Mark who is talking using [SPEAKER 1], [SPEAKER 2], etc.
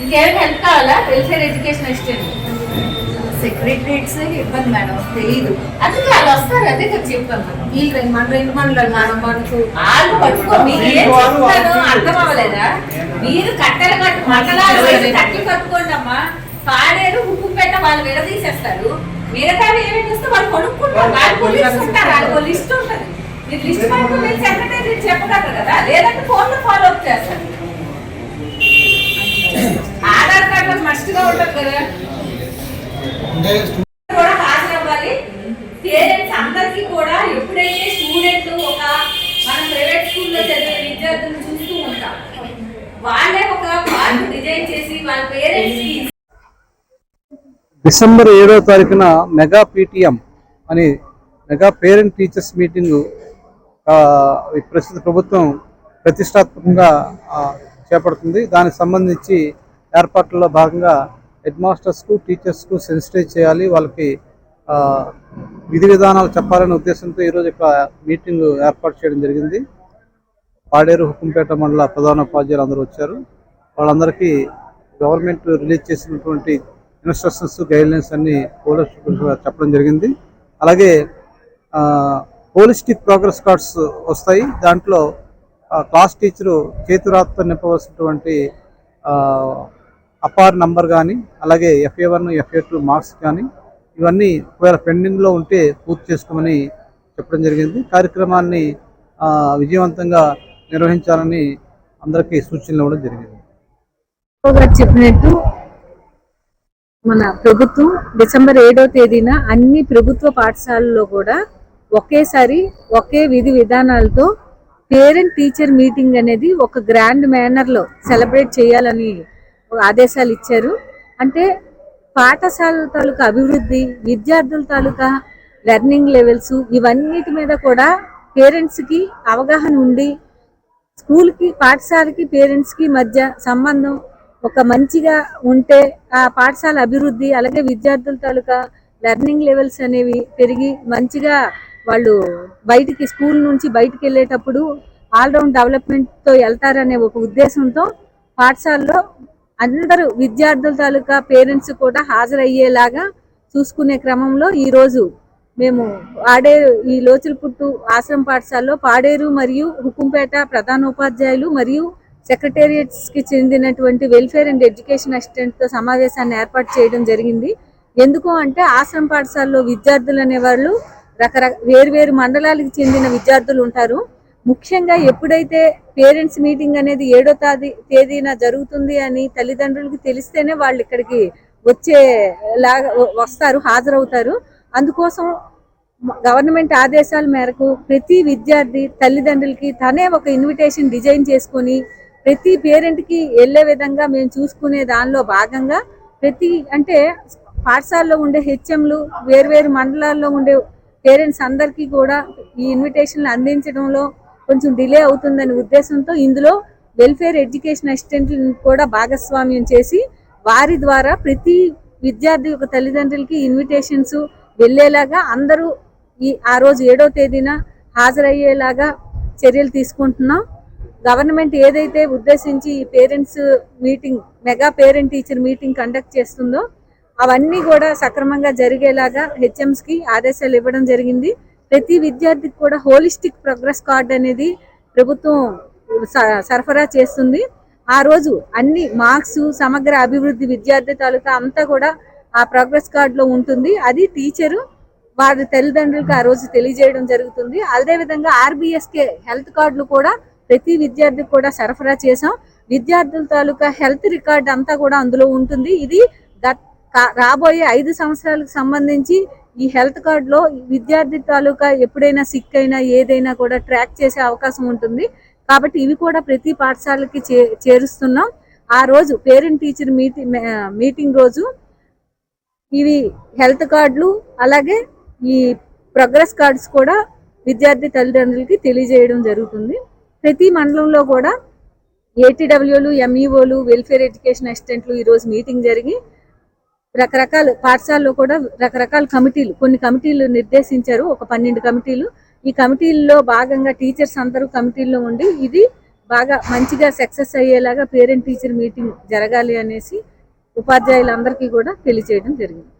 [SPEAKER 1] ఇంకేమైనా హెల్ప్ కావాలా? Welfare education assistant
[SPEAKER 2] సెక్రటరీట్స్ ఇబ్బంది మేడం తెలియదు
[SPEAKER 1] అందుకే వాళ్ళు వస్తారు అదే కదా చెప్పాను మనం
[SPEAKER 2] వీళ్ళు రెండు మన రెండు మండలాలు మేడం మనకు
[SPEAKER 1] వాళ్ళు పట్టుకో మీరు ఏం అర్థం అవ్వలేదా? మీరు కట్టెలు కట్టు మండలాలు వేసి కట్టెలు కట్టుకోండి అమ్మా. పాడేరు ఉప్పు పెట్ట వాళ్ళు విడదీసేస్తారు. మిగతా ఏమి చూస్తే వాళ్ళు కొనుక్కుంటారు. వాళ్ళు లిస్ట్ ఉంటారు వాళ్ళు లిస్ట్ ఉంటుంది. మీరు లిస్ట్ పట్టుకుని సెక్రటరీ చెప్పగలరు కదా? లేదంటే ఫోన్లో ఫాలో అప్ చేస్తారు. కూడా హాజరవ్వాలి పేరెంట్స్ అందరికీ కూడా ఎప్పుడైతే స్టూడెంట్ ఒక మనం ప్రైవేట్ స్కూల్లో చదివే విద్యార్థులను చూస్తూ ఉంటాం వాళ్ళే ఒక పార్ట్ డిజైన్ చేసి వాళ్ళ పేరెంట్స్కి
[SPEAKER 3] డిసెంబర్ ఏడవ తారీఖున మెగా పీటీఎం అని మెగా పేరెంట్ టీచర్స్ మీటింగ్ ప్రస్తుత ప్రభుత్వం ప్రతిష్టాత్మకంగా ఆ, చేపడుతుంది. దానికి సంబంధించి ఏర్పాట్లలో భాగంగా హెడ్ మాస్టర్స్కు టీచర్స్కు సెన్సిటైజ్ చేయాలి. వాళ్ళకి విధి విధానాలు చెప్పాలనే ఉద్దేశంతో ఈరోజు ఇక్కడ మీటింగ్ ఏర్పాటు చేయడం జరిగింది. పాడేరు హుకుంపేట మండల ప్రధాన ఉపాధ్యాయులు అందరూ వచ్చారు. వాళ్ళందరికీ గవర్నమెంట్ రిలీజ్ చేసినటువంటి ఇన్స్ట్రక్షన్స్ గైడ్లైన్స్ అన్ని పోలీస్ చెప్పడం జరిగింది. అలాగే హోలిస్టిక్ ప్రోగ్రెస్ కార్డ్స్ వస్తాయి. దాంట్లో క్లాస్ టీచరు చేతురాత్తో నింపవలసినటువంటి అపార్ నంబర్ కానీ అలాగే FA one FA two marks కానీ ఇవన్నీ ఒకవేళ పెండింగ్లో ఉంటే పూర్తి చేసుకోమని చెప్పడం జరిగింది. కార్యక్రమాన్ని విజయవంతంగా నిర్వహించాలని అందరికీ సూచనలు ఇవ్వడం జరిగింది.
[SPEAKER 4] చెప్పినట్టు మన ప్రభుత్వం డిసెంబర్ ఏడో తేదీన అన్ని ప్రభుత్వ పాఠశాలల్లో కూడా ఒకేసారి ఒకే విధి విధానాలతో పేరెంట్ టీచర్ మీటింగ్ అనేది ఒక గ్రాండ్ మేనర్లో సెలబ్రేట్ చేయాలని ఆదేశాలు ఇచ్చారు. అంటే పాఠశాల తాలూకా అభివృద్ధి విద్యార్థుల తాలూకా లెర్నింగ్ లెవెల్స్ ఇవన్నిటి మీద కూడా పేరెంట్స్కి అవగాహన ఉండి స్కూల్కి పాఠశాలకి పేరెంట్స్కి మధ్య సంబంధం ఒక మంచిగా ఉంటే ఆ పాఠశాల అభివృద్ధి అలాగే విద్యార్థుల తాలూకా లెర్నింగ్ లెవెల్స్ అనేవి పెరిగి మంచిగా వాళ్ళు బయటికి స్కూల్ నుంచి బయటికి వెళ్ళేటప్పుడు ఆల్రౌండ్ డెవలప్మెంట్తో వెళ్తారనే ఒక ఉద్దేశంతో పాఠశాలలో అందరూ విద్యార్థుల తాలూకా పేరెంట్స్ కూడా హాజరయ్యేలాగా చూసుకునే క్రమంలో ఈ రోజు మేము పాడేరు ఈ లోచులపుట్టు ఆశ్రమ పాఠశాలలో పాడేరు మరియు హుకుంపేట ప్రధానోపాధ్యాయులు మరియు సెక్రటేరియట్స్కి చెందినటువంటి వెల్ఫేర్ అండ్ ఎడ్యుకేషన్ అసిస్టెంట్తో సమావేశాన్ని ఏర్పాటు చేయడం జరిగింది. ఎందుకు అంటే ఆశ్రమ పాఠశాలలో విద్యార్థులు అనేవాళ్ళు రకరకాల వేరువేరు మండలాలకు చెందిన విద్యార్థులు ఉంటారు. ముఖ్యంగా ఎప్పుడైతే పేరెంట్స్ మీటింగ్ అనేది ఏడో తాది తేదీన జరుగుతుంది అని తల్లిదండ్రులకు తెలిస్తేనే వాళ్ళు ఇక్కడికి వచ్చే లాగా వస్తారు హాజరవుతారు. అందుకోసం గవర్నమెంట్ ఆదేశాల మేరకు ప్రతి విద్యార్థి తల్లిదండ్రులకి తనే ఒక ఇన్విటేషన్ డిజైన్ చేసుకొని ప్రతి పేరెంట్కి వెళ్ళే విధంగా మేము చూసుకునే దానిలో భాగంగా ప్రతి అంటే పాఠశాలలో ఉండే హెచ్ఎంలు వేరువేరు మండలాల్లో ఉండే పేరెంట్స్ అందరికీ కూడా ఈ ఇన్విటేషన్లు అందించడంలో కొంచెం డిలే అవుతుందనే ఉద్దేశంతో ఇందులో వెల్ఫేర్ ఎడ్యుకేషన్ అసిస్టెంట్లను కూడా భాగస్వామ్యం చేసి వారి ద్వారా ప్రతి విద్యార్థి యొక్క తల్లిదండ్రులకి ఇన్విటేషన్స్ వెళ్ళేలాగా అందరూ ఈ ఆ రోజు ఏడో తేదీన హాజరయ్యేలాగా చర్యలు తీసుకుంటున్నాం. గవర్నమెంట్ ఏదైతే ఉద్దేశించి ఈ parents meeting mega parent teacher meeting conduct చేస్తుందో అవన్నీ కూడా సక్రమంగా జరిగేలాగా హెచ్ఎంస్కి ఆదేశాలు ఇవ్వడం జరిగింది. ప్రతి విద్యార్థికి కూడా హోలిస్టిక్ ప్రోగ్రెస్ కార్డ్ అనేది ప్రభుత్వం స- సరఫరా చేస్తుంది. ఆ రోజు అన్ని మార్క్స్ సమగ్ర అభివృద్ధి విద్యార్థి తాలూకా అంతా కూడా ఆ ప్రోగ్రెస్ కార్డులో ఉంటుంది. అది టీచరు వారి తల్లిదండ్రులకు ఆ రోజు తెలియజేయడం జరుగుతుంది. అదే విధంగా ఆర్బిఎస్కే హెల్త్ కార్డులు కూడా ప్రతి విద్యార్థికి కూడా సరఫరా చేసాం విద్యార్థుల తాలూకా హెల్త్ రికార్డ్ అంతా కూడా అందులో ఉంటుంది. ఇది రాబోయే ఐదు సంవత్సరాలకు సంబంధించి ఈ హెల్త్ కార్డులో విద్యార్థి తాలూకా ఎప్పుడైనా సిక్ అయినా ఏదైనా కూడా ట్రాక్ చేసే అవకాశం ఉంటుంది. కాబట్టి ఇవి కూడా ప్రతి పాఠశాలకి చే చేరుస్తున్నాం. ఆ రోజు పేరెంట్ టీచర్ మీటింగ్ మీటింగ్ రోజు ఇవి హెల్త్ కార్డులు అలాగే ఈ ప్రోగ్రెస్ కార్డ్స్ కూడా విద్యార్థి తల్లిదండ్రులకి తెలియజేయడం జరుగుతుంది. ప్రతి మండలంలో కూడా ఏటీడబ్ల్యూలు ఎంఈఓలు వెల్ఫేర్ ఎడ్యుకేషన్ అసిస్టెంట్లు ఈరోజు మీటింగ్ జరిగి రకరకాల పాఠశాలలో కూడా రకరకాల కమిటీలు కొన్ని కమిటీలు నిర్దేశించారు ఒక పన్నెండు కమిటీలు. ఈ కమిటీల్లో భాగంగా టీచర్స్ అందరూ కమిటీల్లో ఉండి ఇది బాగా మంచిగా సక్సెస్ అయ్యేలాగా పేరెంట్ టీచర్ మీటింగ్ జరగాలి అనేసి ఉపాధ్యాయులందరికీ కూడా తెలియజేయడం జరిగింది.